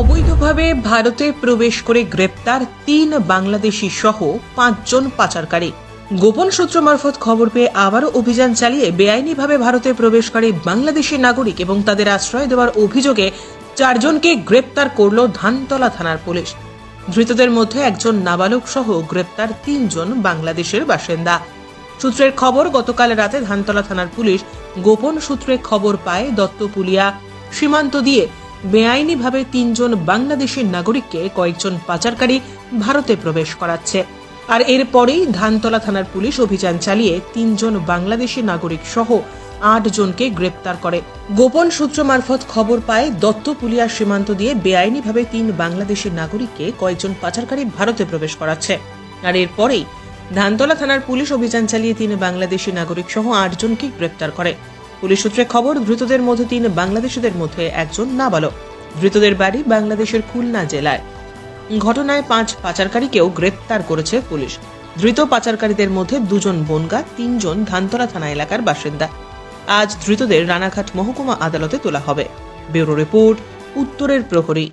অবৈধভাবে ভারতে প্রবেশ করে গ্রেপ্তার তিন বাংলাদেশি সহ পাঁচজন পাচারকারী। গোপন সূত্র মারফত খবর পেয়ে আবারও অভিযান চালিয়ে বেআইনিভাবে ভারতে প্রবেশকারী বাংলাদেশি নাগরিক এবং তাদের আশ্রয় দেওয়ার অভিযোগে চারজনকে গ্রেপ্তার করল ধানতলা থানার পুলিশ। ধৃতদের মধ্যে একজন নাবালক সহ গ্রেপ্তার তিনজন বাংলাদেশের বাসিন্দা। সূত্রের খবর, গতকাল রাতে ধানতলা থানার পুলিশ গোপন সূত্রে খবর পায় দত্তপুলিয়া সীমান্ত দিয়ে বেআইনিভাবে তিনজন বাংলাদেশি নাগরিককে কয়েকজন পাচারকারী ভারতে প্রবেশ করাচ্ছে। আর এরপরেই ধানতলা থানার পুলিশ অভিযান চালিয়ে তিনজন বাংলাদেশি নাগরিক সহ আট জনকে গ্রেপ্তার করে। গোপন সূত্র মারফত খবর পায় দত্তপুলিয়া সীমান্ত দিয়ে বেআইনিভাবে তিন বাংলাদেশি নাগরিককে কয়েকজন পাচারকারী ভারতে প্রবেশ করাচ্ছে। আর এরপরেই ধানতলা থানার পুলিশ অভিযান চালিয়ে তিন বাংলাদেশি নাগরিক সহ আটজনকে গ্রেপ্তার করে। পুলিশ সূত্রে খবর, ধৃতদের মধ্যে তিন বাংলাদেশিদের মধ্যে একজন নাবালক। ধৃতদের বাড়ি বাংলাদেশের খুলনা জেলায়। ঘটনায় পাঁচ পাচারকারীকেও গ্রেপ্তার করেছে পুলিশ। ধৃত পাচারকারীদের মধ্যে দুজন বনগা, তিনজন ধানতলা থানা এলাকার বাসিন্দা। আজ ধৃতদের রানাঘাট মহকুমা আদালতে তোলা হবে। ব্যুরো রিপোর্ট, উত্তরের প্রহরী।